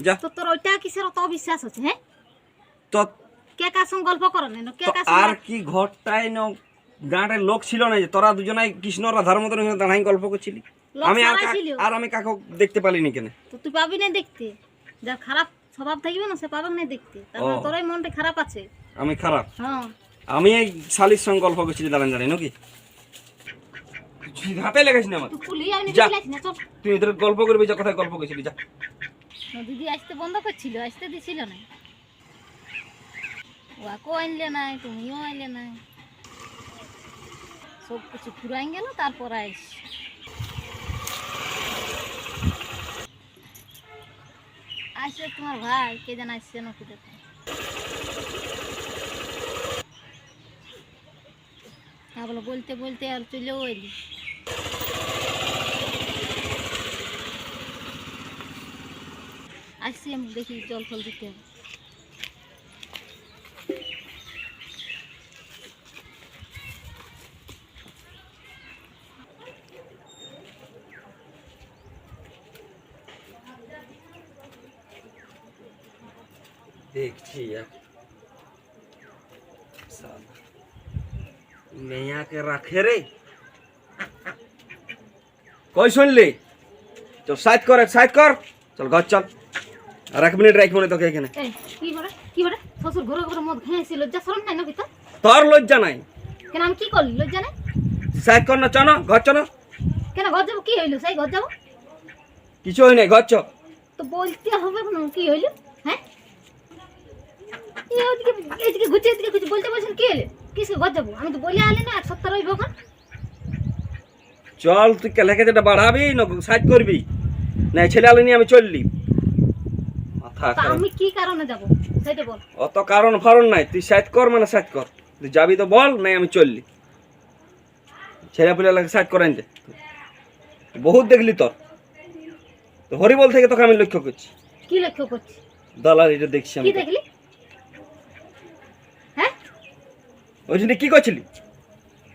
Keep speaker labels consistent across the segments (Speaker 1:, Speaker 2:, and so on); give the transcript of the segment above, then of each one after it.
Speaker 1: যা।
Speaker 2: তো তোর ওইটা কিসের অত অবিশ্বাস হচ্ছে হ্যাঁ?
Speaker 1: তো
Speaker 2: কে কার সঙ্গে গল্প করো না কে কার
Speaker 1: আর কি ঘরটায় ন গাঁটের লোক ছিল না যে তোরা দুজনাই কৃষ্ণ রাধার মতন দাঁড়াই গল্প করছিলি? আমি আর। আর আমি কাকু দেখতে পালিনি কেন?
Speaker 2: তো তুই পাবি না দেখতে। যার খারাপ স্বভাব থাকবে না সে পাবে না দেখতে। তারপরে
Speaker 1: ও।
Speaker 2: তোরই মনটা খারাপ আছে।
Speaker 1: আমি খারাপ?
Speaker 2: হ্যাঁ।
Speaker 1: আমি এই শালির সঙ্গে গল্প করছিলি দাঁড়ান জানি নাকি? হাতে লেগেছি না আমার।
Speaker 2: তুই
Speaker 1: যা।
Speaker 2: না
Speaker 1: তুই এদের গল্প করবি যা কোথায় গল্প করছিলি যা।
Speaker 2: দিদি আসতে বন্ধ করছিল, আসতে দিছিল না। ওয়াকেও আনলে নাই তুমিও আনলে নাই সব কিছু ফুরাই গেল, তারপর আইস আসছে তোমার ভাই, কে যেন আসছে নাকি দেখো তা বলে, বলতে বলতে আর চলেও এলি। আসছি আমি দেখি জল ফল দিতে। হবে
Speaker 1: দেখছি মেয়াকে রাখে রে। কই শুনলি? চল সাইড কর সাইড কর। চল, ঘর চল। আর এক মিনিট রাখব না তোকে এখানে।
Speaker 2: কি বলে? কি বলে? শ্বশুর ঘরে ঘরে মদ খেয়েছি লজ্জা শরম নাই নাকি তো
Speaker 1: তোর লজ্জা নাই।
Speaker 2: কেন আমি কি করলি? লজ্জা নাই?
Speaker 1: সাইড কর না চলো ঘর চলো
Speaker 2: কেন ঘর যাব? কি হইল? সেই ঘর যাব?
Speaker 1: কিছু হয় নাই ঘর চ।
Speaker 2: তো বলতে হবে না কি হইল? হ্যাঁ? এই ওদিকে এদিকে ঘুরছে এদিকে ঘুরছে। বলতে বলছেন কি হইল? কিসে ঘর যাব? আমি তো বলে আলি না এক সপ্তাহ রইব এখন।
Speaker 1: চল তুই কেলাকে যেটা বাড়াবি না সাইড করবি? না ছেলে আলো নিয়ে আমি চললি। মাথা
Speaker 2: আমি কি কারণে যাব? সেটা বল।
Speaker 1: অত কারণ ফারণ নাই তুই সাইড কর মানে সাইড কর। তুই যাবি তো বল নাই আমি চললি। ছেলে পুলে লাগে সাইড করেন যে বহুত দেখলি তোর। তো হরিবল থেকে তোকে আমি লক্ষ্য করছি।
Speaker 2: কি লক্ষ্য করছি
Speaker 1: দেখছি আমি
Speaker 2: কি দেখলি? হ্যাঁ?
Speaker 1: ওই জন্য কি করছিলি?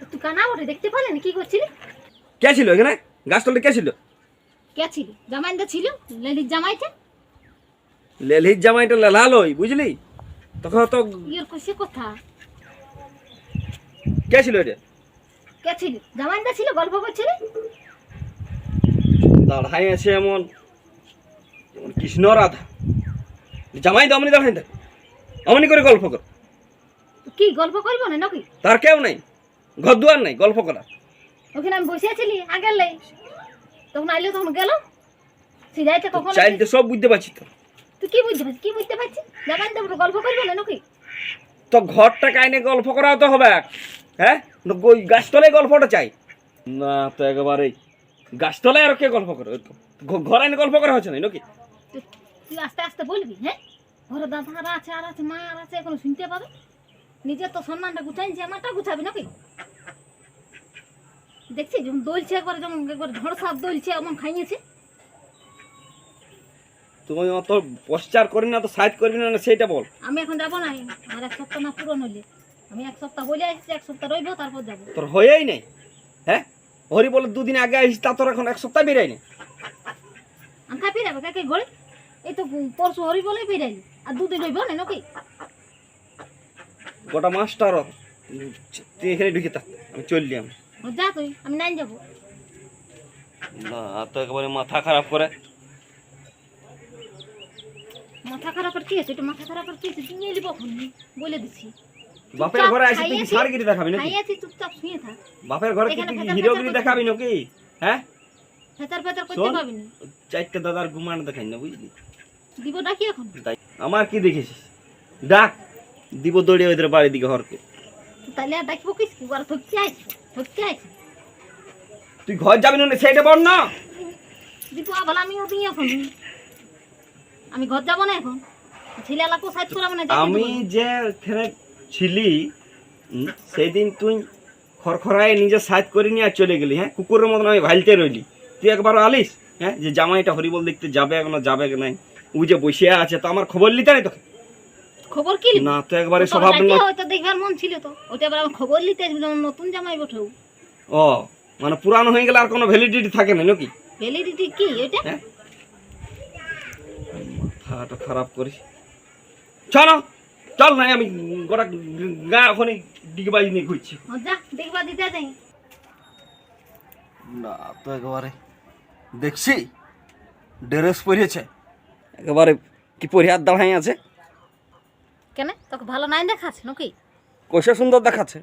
Speaker 2: তুই কানা বটে দেখতে কি করছিলি?
Speaker 1: কে ছিল এখানে? গাছ তলে কে ছিল?
Speaker 2: কে ছিল? জামাইন্দা ছিল? লেলির জামাইটা?
Speaker 1: লেলির জামাইটা লেলালই বুঝলি? তখন তো
Speaker 2: ইয়ের কষে কথা?
Speaker 1: কে ছিল এটা?
Speaker 2: কে ছিল? জামাইন্দা ছিল গল্প করছিলি
Speaker 1: দাঁড়াই আছে এমন যেমন কৃষ্ণ রাধা। জামাই দমনি দাঁড়াই দেখ অমনি করে গল্প কর।
Speaker 2: কি গল্প করব না নাকি?
Speaker 1: তার কেউ নাই ঘর দুয়ার নাই গল্প করা।
Speaker 2: ওখানে আমি বসে আছিলি আগের লাই তখন আইলো তখন গেল। সিধাইতে কখন
Speaker 1: চাইলতে সব বুঝতে পারছি তো।
Speaker 2: তুই কি বুঝতে পারছিস? কি বুঝতে পারছিস? গল্প করব না নাকি?
Speaker 1: তো ঘরটা কাইনে গল্প করাও তো হবে। হ্যাঁ? না ওই গাছতলায় গল্পটা চাই। না তো একেবারে গাছতলায় আর কে গল্প করে? ওই তো ঘর আইনে গল্প করা হচ্ছে না নাকি?
Speaker 2: তুই আস্তে আস্তে বলবি হ্যাঁ? ঘরে দাদারা আছে আর আছে মা আর আছে এখন শুনতে পাবে? নিজের তো সম্মানটা গুছাইছি আমারটা গুছাবি নাকি? দেখছি যেমন দলছে একবার যেমন একবার ঝড় সাপ দলছে এমন খাইয়েছে।
Speaker 1: তুমি অত পশ্চার করি না তো সাইড করবি না সেইটা বল।
Speaker 2: আমি এখন যাব না আর এক সপ্তাহ না পূরণ হইলে। আমি এক সপ্তাহ বলে আসছি এক সপ্তাহ রইবো তারপর যাব।
Speaker 1: তোর হয়েই নাই হ্যাঁ? হরি বলে দুদিন আগে আসিস তা তোর এখন এক সপ্তাহ বেরাই নেই
Speaker 2: আমি খাই ফিরাবো কাকে ঘরে? এই তো পরশু হরি বলে ফিরাইলি আর দুদিন রইব না নাকি?
Speaker 1: গোটা মাস্টার তুই এখানে ঢুকে থাক আমি চললি আমি।
Speaker 2: যা তুই আমি নাই যাব।
Speaker 1: না তো একেবারে মাথা খারাপ করে।
Speaker 2: মাথা খারাপ আর কি আছে? একটু মাথা খারাপ আর কি আছে? নিয়ে নিবো বলে দিচ্ছি
Speaker 1: বাপের ঘরে আসি তুই। সারগিরি দেখাবি নাকি?
Speaker 2: খাইয়েছি চুপচাপ শুয়ে থাক।
Speaker 1: বাপের ঘরে কি তুই হিরোগিরি দেখাবি নাকি? হ্যাঁ?
Speaker 2: ফেচার ফেচার করতে পাবি না।
Speaker 1: চারটে দাদার ঘুমান দেখাই না বুঝলি?
Speaker 2: দিব ডাকি এখন?
Speaker 1: তাই আমার কি দেখেছিস? ডাক দিব দৌড়ে ওদের বাড়ির দিকে হরকে।
Speaker 2: তাহলে আর ডাকবো কিস কি? আর থকতে আইছি থকতে আইছি।
Speaker 1: তুই ঘর যাবি না সেইটা বল না।
Speaker 2: দিব আবার আমিও দিই এখন। আমি ঘর যাব না এখন? ছেলে এলাকাও সাইজ করাবো না
Speaker 1: আমি যে এখানে ছিলি হুম, সেদিন তুই খরখরায় নিজে সাইজ করে নিয়ে চলে গেলি হ্যাঁ? কুকুরের মতন আমি ভাইলতে রইলি। তুই একবার আলিস হ্যাঁ? যে জামাইটা হরিবল দেখতে যাবে এখনও যাবে কি নাই? ও যে বসে আছে তো আমার খবর লিতে নাই তোকে?
Speaker 2: খবর কি?
Speaker 1: না তো একবারে স্বভাব না-
Speaker 2: হয়তো দেখবার মন ছিল তো? ওটা এবার আমার খবর নিতে নতুন জামাই বঠেও
Speaker 1: ও। মানে পুরানো হয়ে গেলে আর কোনো ভ্যালিডিটি থাকে না নাকি?
Speaker 2: ভ্যালিডিটি কি? এটা
Speaker 1: মাথাটা খারাপ করিস চলো চল নাই আমি গোটা গা ওখানে ডিগবাজি নিয়ে ঘুরছি। না তো একেবারে। দেখছি ড্রেস পরিয়েছে। একেবারে কি পরিহার দাঁড়াই আছে?
Speaker 2: কেন? তোকে ভালো নাই দেখাচ্ছে নাকি?
Speaker 1: কষে সুন্দর দেখাচ্ছে?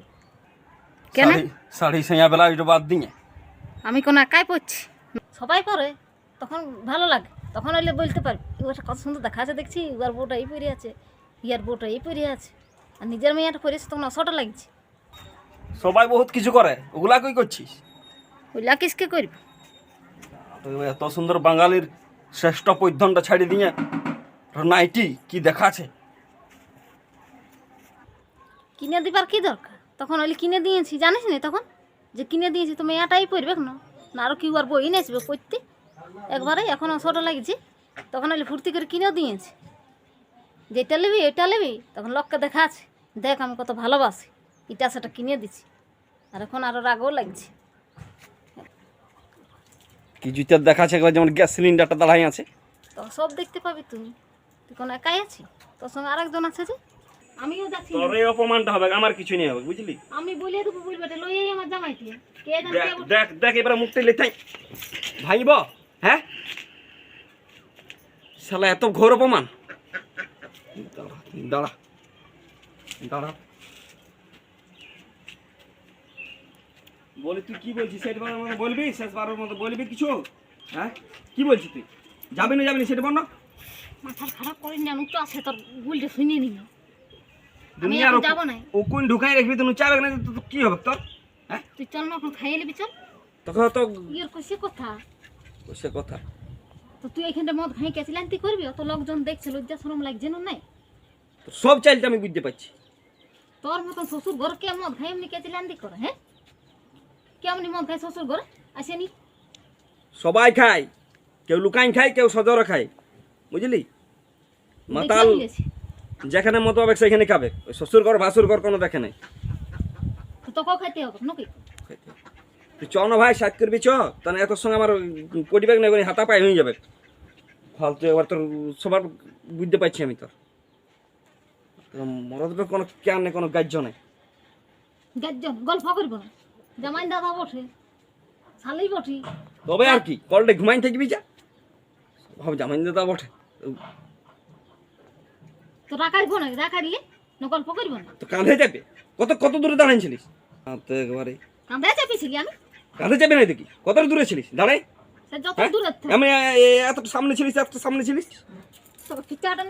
Speaker 2: কেন?
Speaker 1: শাড়ি- সাইয়া বেলা এটা বাদ দিয়ে
Speaker 2: আমি কোনো একাই পড়ছি সবাই করে তখন ভালো লাগে। তখন হইলে বলতে পারবি এবার কত সুন্দর দেখা আছে দেখছি ইয়ার বউটা এই পরে আছে ইয়ার বউটা এই পরে আছে আর নিজের মেয়েটা পরেছে তখন অসটা লাগছে।
Speaker 1: সবাই বহুত কিছু করে ওগুলা কই করছিস?
Speaker 2: ওইলা কিসকে করবি?
Speaker 1: এত সুন্দর বাঙালির শ্রেষ্ঠ পৈধ্যনটা ছাড়ি দিয়ে নাইটি কি দেখাছে
Speaker 2: কিনে দিবার কি দরকার? তখন ওইলে কিনে দিয়েছি জানিস না তখন? যে কিনে দিয়েছি তো মেয়েটাই পরবে না আরও কি আর বই নেসবে পড়তে? একবারে এখন ছোটো লাগছে। তখন ওইলে ফুর্তি করে কিনেও দিয়েছি। যেটা নেবি এটা নেবি তখন লোককে দেখা আছে দেখ আমি কত ভালোবাসি। এটা সেটা কিনে দিছি। আর এখন আরও রাগও লাগছে।
Speaker 1: কি জুতার দেখাচ্ছে একবার যেমন গ্যাস সিলিন্ডারটা দাঁড়াই আছে।
Speaker 2: তো সব দেখতে পাবি তুই তুই কোনো একাই আছিস? তোর সঙ্গে আরেকজন আছে যে? আমিও যাচ্ছি।
Speaker 1: তোর এই অপমানটা হবে আমার কিছু নেই হবে বুঝলি?
Speaker 2: আমি বলে দেবো বলবে লইয়াই আমার জামাইকে। কে
Speaker 1: দেখ দেখ এবার মুখটা লেতাই ভাইব। হ্যাঁ? শালা এত ঘোর অপমান। দাঁড়া দাঁড়া দাঁড়া। বলি তুই কি বলছিস? শেষবারের মতো বলবি? শেষবারের মতো বলবি কিছু? হ্যাঁ? কি বলছিস তুই? যাবি না যাবি না সেটা বল না
Speaker 2: মাথা খারাপ করে না তো আছে তোর গুলটা শুনিয়ে যাব না।
Speaker 1: ও কোন ঢুকাই রাখবি তুই না তো কি হবে তোর? হ্যাঁ?
Speaker 2: তুই চল না এখন খাইয়ে নিবি চল।
Speaker 1: তখন তো
Speaker 2: ইয়ের কষে কথা।
Speaker 1: সে কথা।
Speaker 2: তো তুই এখানটা মদ খাই গেছিলেন তুই করবি? অত লোকজন দেখছে লজ্জা শরম লাগছে না নাই?
Speaker 1: সব চাইলটা আমি বুঝতে পারছি।
Speaker 2: তোর মতন শ্বশুর ঘর কে মদ খাই এমনি গেছিলেন দি করে হ্যাঁ? কেমনি মদ খাই শ্বশুর ঘরে? আসেনি?
Speaker 1: সবাই খায়। কেউ লুকাইন খায় কেউ সজরে খায়। বুঝলি? মাতাল যেখানে মত হবে সেখানে খাবে। ওই শ্বশুর ঘর ভাসুর ঘর কোনো দেখে নাই।
Speaker 2: তো খাইতে হবে নাকি?
Speaker 1: তুই চ না ভাই সাত করবি চ তাহলে এত সঙ্গে আমার পরিবেগ না করে হাতা পায়ে হয়ে যাবে। ফালতু এবার তোর সবার বুঝতে পারছি আমি তোর মরদের কোনো কেন নেই কোনো গাজ্য নেই।
Speaker 2: গল্প করব। না জামাই দাদা বসে শালি বটি
Speaker 1: তবে আর কি কলটা ঘুমাইন থাকবি যা। ভাব দাদা বটে
Speaker 2: তো রাখাইবো না রাখাইলে না গল্প করব না?
Speaker 1: তো কাঁধে যাবে। কত কত দূরে দাঁড়াইছিলিস? তো একেবারে।
Speaker 2: চাপিছিলি আমি?
Speaker 1: কাঁধে যাবে না দেখি কত দূরে ছিলিস? দাঁড়াই। হ্যাঁ? আমি এত সামনে ছিলিস এত সামনে ছিলিস?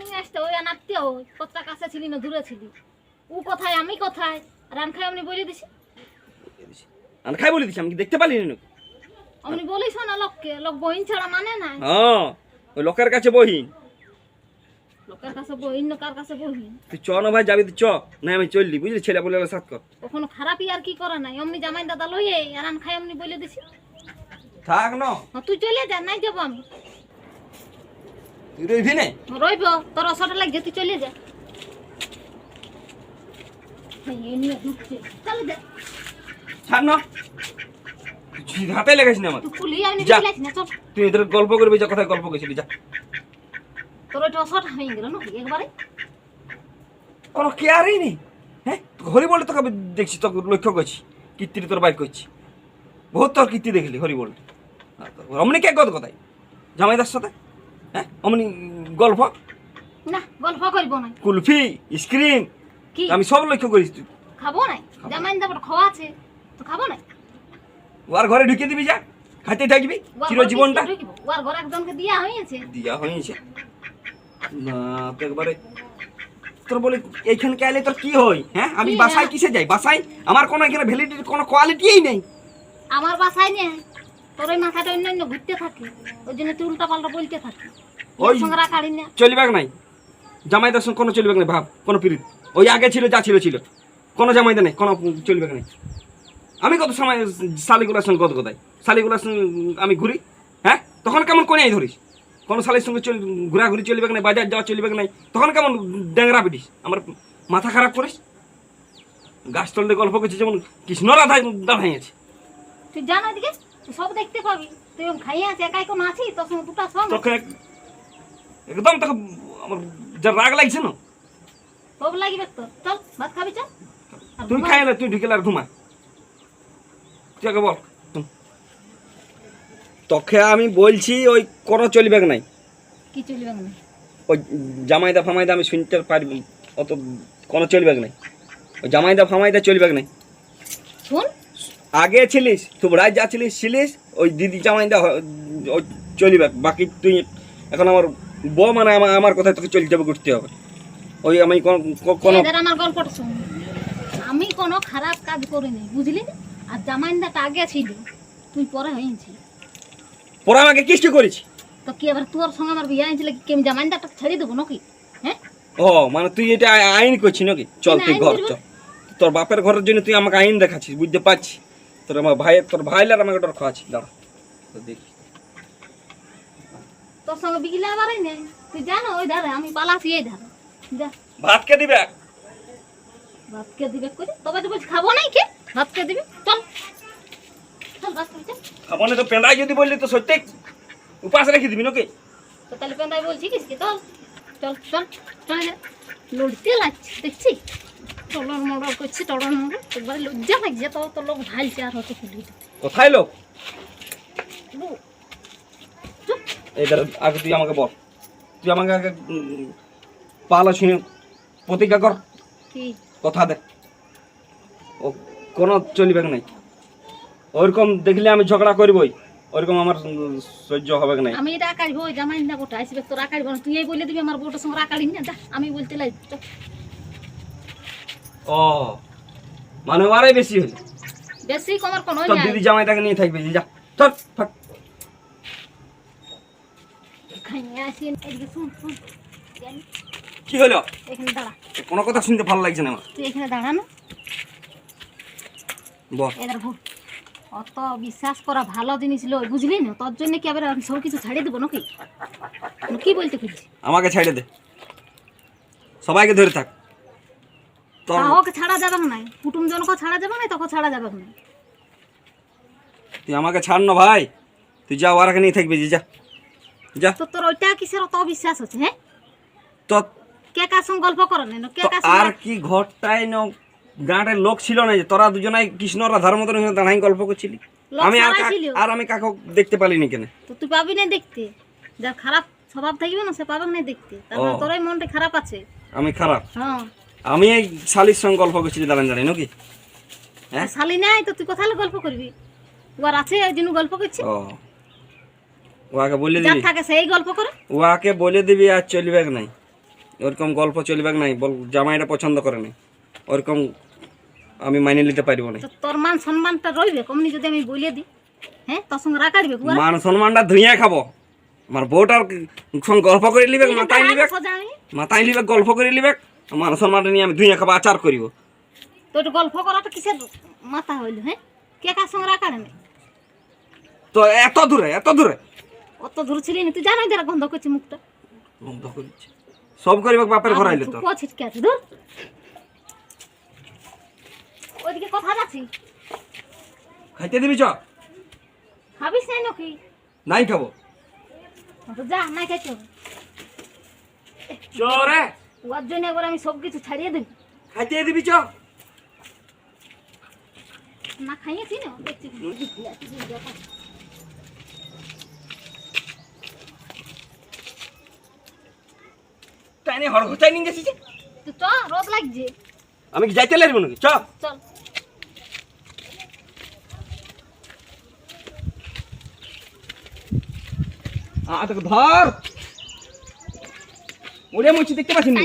Speaker 2: নিয়ে আসতে ওই আনাতে ওই কতটা কাছে ছিলি না দূরে ছিলি? ও কোথায় আমি কোথায়? আর আমি খাই বলে দিছি।
Speaker 1: আমি খাই বলে দিছি আমি দেখতে না
Speaker 2: বলিস না লোককে লোক বহিন ছাড়া মানে না
Speaker 1: হ্যাঁ ওই লোকের কাছে বহিন
Speaker 2: লোকের কাছে কার কাছে
Speaker 1: তুই চ না ভাই যাবি তুই চ। না আমি চললি বুঝলি? ছেলে বলে সাত কর।
Speaker 2: কখনো খারাপই আর কি করে নাই? অমনি জামাই দাদা লইয়ে আর খাই অমনি বলে দিছি।
Speaker 1: থাক না।
Speaker 2: তুই চলে যা নাই যাব আমি।
Speaker 1: তুই রইবি না?
Speaker 2: রইব তোর অসটা তুই চলে যা। যা।
Speaker 1: ছাড় না। হাতে লেগেছিস না আমার।
Speaker 2: তুই
Speaker 1: গল্প করবি যা কথায় গল্প করছিলি যা।
Speaker 2: তোর হয়ে গেল নাকি একবারে।
Speaker 1: কোনো কেয়ারই নেই হ্যাঁ? হরি বলে তোকে দেখছি তোকে লক্ষ্য করছি কীর্তির তোর বাইক করছি। বহুত তোর কীর্তি দেখলি হরি বল অমনি কে কথায়? জামাইদার সাথে? হ্যাঁ? অমনি গল্প?
Speaker 2: না গল্প করব না।
Speaker 1: কুলফি স্ক্রিন
Speaker 2: কি?
Speaker 1: আমি সব লক্ষ্য করিস তুই।
Speaker 2: খাব না দাবার খাওয়া আছে তো খাব না
Speaker 1: ওর ঘরে ঢুকিয়ে দিবি যা খাইতে থাকবি
Speaker 2: ওয়ার
Speaker 1: চির
Speaker 2: ঘর একজনকে দিয়া হয়েছে
Speaker 1: দিয়া হয়েছে না তো একবারে তোর বলে আইলে তোর কি হয় হ্যাঁ? আমি বাসায় কিসে যাই? বাসায় আমার কোনো এখানে ভ্যালিডিটির কোনো কোয়ালিটিই নেই।
Speaker 2: আমার বাসায় তোর ওই মাথাটা ঘুরতে থাকে। ওই জন্য তুই উল্টা পাল্টা বলতে থাকে।
Speaker 1: ওই
Speaker 2: ওর সঙ্গে না
Speaker 1: চলবেক নাই। কোনো চলবেক নাই ভাব কোনো পিরিত। ওই আগে ছিল যা ছিল ছিল। কোনো জামাইদা নেই কোনো চলবেক নাই। আমি কত সময় শালিগুলার সঙ্গে কত কোথায়? শালিগুলার সঙ্গে আমি ঘুরি হ্যাঁ? তখন কেমন কোনিয়াই ধরিস? কোনো শালির সঙ্গে ঘোরাঘুরি চলবেক না বাজার যাওয়া চলবেক নাই তখন কেমন ড্যাংরা পিটিস? আমার মাথা খারাপ করিস? গাছ তলতে গল্প করছিস যেমন কৃষ্ণ রাধা দাঁড়াই আছে।
Speaker 2: তুই জানো তুই সব দেখতে পাবি। তুই খাইয়ে আছে একাই কোনো আছিস সঙ্গে দুটা সঙ্গ
Speaker 1: তোকে এক- একদম তোকে আমার যা রাগ লাগছে না?
Speaker 2: সব লাগবে তো চল ভাত খাবি চল।
Speaker 1: তুই। খাই না তুই ঢুকে আর ঘুমা। তুই আগে বল। তোকে আমি বলছি ওই কোনো চলবে নাই?
Speaker 2: কি চলবে না
Speaker 1: ওই জামাইদা ফামাইদা আমি শুনতে পারবি অত কোনো চলবে নাই? ওই জামাইদা ফামাইদা চলবে নাই?
Speaker 2: শুন।
Speaker 1: আগে ছিলিস তুই রাত যা ছিলিস ছিলিস ওই দিদি জামাইদা ওই চলবে বাকি তুই এখন আমার বউ মানে আমার আমার কথায় তোকে চলতে হবে ঘুরতে হবে। ওই আমি কোনো
Speaker 2: আমার গল্পটা শুন। আমি কোনো খারাপ কাজ করিনি বুঝলি? আর জামাইন্দাটা আগে ছিল তুই পরে হয়েছি
Speaker 1: পরে আমাকে কিস্তি করেছি।
Speaker 2: তো কি এবার তোর সঙ্গে আমার বিয়ে হয়েছিল কি? আমি জামাইন্দাটা ছেড়ে দেবো নাকি? হ্যাঁ?
Speaker 1: ও মানে তুই এটা আইন করছিস নাকি? চল তুই ঘর চল। তোর বাপের ঘরের জন্য তুই আমাকে আইন দেখাচ্ছিস বুঝতে পারছি তোর আমার ভাই তোর ভাইলার আমাকে ডর খাওয়াচ্ছিস দাঁড়া। তো দেখি।
Speaker 2: তোর সঙ্গে বিগিলে আবারই নেই। তুই জানো ওই ধারে আমি পালাছি এই ধারে। যা।
Speaker 1: ভাত কে দিবে?
Speaker 2: ভাত কে দিবে করে তবে তো বলছি খাব নাই কে ভাত কে দিবে? চল। চল ভাত খাবি চল
Speaker 1: খাব না তো পেঁদাই যদি বললি তো সত্যি উপাস রেখে দিবি নাকি?
Speaker 2: তো তাহলে পেন্দাই বলছি কি চল চল চল চলে যা লড়তে লাগছে দেখছি। টলর মডর করছি টলর মডর একবার লজ্জা লাগছে তো তো লোক ঢালছে আর হতো খুলি।
Speaker 1: কোথায় লোক? এবার আগে তুই আমাকে বল। তুই আমাকে আগে পালা শুনে প্রতিজ্ঞা কর।
Speaker 2: কি?
Speaker 1: কথা দে। ও কোনো চলিবে নাই। ওইরকম দেখলে আমি ঝগড়া করবই। ওইরকম আমার সহ্য হবে না
Speaker 2: আমি এটা আকাড়বো ওই জামাই না গোটা আসবে তোর আকাড়বো না তুই এই বলে দিবি আমার বউটার সঙ্গে আকাড়ি না আমি বলতে লাগি।
Speaker 1: ও মানে ওরাই বেশি হয়েছে
Speaker 2: বেশি কমার কোনো নাই।
Speaker 1: দিদি জামাই তাকে নিয়ে থাকবে যা চল
Speaker 2: জানি,
Speaker 1: কি হলো?
Speaker 2: এখানে দাঁড়া।
Speaker 1: কোনো কথা শুনতে ভালো লাগছে না আমার।
Speaker 2: তুই এখানে দাঁড়া না।
Speaker 1: বল।
Speaker 2: এদের অত বিশ্বাস করা ভালো জিনিস লই বুঝলি না? তোর জন্য কি আবার আমি সব কিছু ছাড়িয়ে দেবো নাকি? কি বলতে খুঁজছি?
Speaker 1: আমাকে ছাইড়ে দে। সবাইকে ধরে থাক।
Speaker 2: তাহকে ছাড়া যাবে না। কুটুম জনকে ছাড়া যাবে না তোকে ছাড়া যাবে না।
Speaker 1: তুই আমাকে ছাড় না ভাই। তুই যা ওরাকে নিয়ে থাকবি যা। যা।
Speaker 2: তো তোর ওইটা কিসের? অত বিশ্বাস হচ্ছে হ্যাঁ?
Speaker 1: তো
Speaker 2: কে কার সঙ্গে গল্প করে না? কে কার
Speaker 1: আর কি ঘরটায় ন গাঁটের লোক ছিল না যে তোরা দুজনাই কৃষ্ণ রাধার মতন দাঁড়াই গল্প করছিলি? আমি আর। আর আমি কাকু দেখতে পালিনি কেন?
Speaker 2: তো তুই পাবি না দেখতে। যার খারাপ স্বভাব থাকবে না সে পাবে না দেখতে। তার মানে তোরই মনটা খারাপ আছে।
Speaker 1: আমি খারাপ?
Speaker 2: হ্যাঁ।
Speaker 1: আমি এই শালির সঙ্গে গল্প করছিলি দাঁড়ান জানি নাকি? হ্যাঁ?
Speaker 2: শালি নাই তো তুই কোথায় গল্প করবি? ওর আছে জন্য গল্প করছি।
Speaker 1: ও। ওয়াকে বলে দিবি।
Speaker 2: থাকে সেই গল্প করে।
Speaker 1: ওয়াকে বলে দিবি আর চলবে নাই। ওরকম গল্প চলবে নাই বল জামাইটা পছন্দ করে নাই। ওরকম আমি মাইনে নিতে পারব না।
Speaker 2: তোর মান সম্মানটা রইবে কমনি যদি আমি বলে দিই হ্যাঁ? তোর সঙ্গে রাখাড়বে বুয়া।
Speaker 1: মান সম্মানটা ধুইয়া খাব। আমার বউটার সঙ্গে গল্প করে নিবে মাথায় নিবে। মাথায় নিবে গল্প করে নিবে। মান সম্মানটা নিয়ে আমি ধুইয়া খাব আচার করিব।
Speaker 2: তো একটু গল্প করাটা কিসের মাথা হইল হ্যাঁ? কে কার সঙ্গে রাখাড়ে না
Speaker 1: তো এত দূরে এত দূরে।
Speaker 2: অত দূর ছিলি না তুই জানাই যারা গন্ধ করছে মুখটা।
Speaker 1: বন্ধ করেছে। সব করিবে বাপের ঘর আইলে তো
Speaker 2: ছিটকে আছে ধর ওইদিকে কথা যাচ্ছি?
Speaker 1: খাইতে দিবি চ
Speaker 2: খাবিস নাই নাকি?
Speaker 1: নাই খাব।
Speaker 2: তো যা নাই খাইতে হবে।
Speaker 1: চ রে।
Speaker 2: ওর জন্য একবার আমি সব কিছু ছাড়িয়ে দেবো।
Speaker 1: খাইতে দিবি চ
Speaker 2: না খাইয়েছি না দেখছি।
Speaker 1: তাই নিয়ে হড় ঘটাই নিয়ে গেছিস?
Speaker 2: তো রোদ লাগছে।
Speaker 1: আমি কি যাইতে লাগবো নাকি? চ।
Speaker 2: চল।
Speaker 1: তোকে ধর। ওরে মুছি দেখতে পাচ্ছি না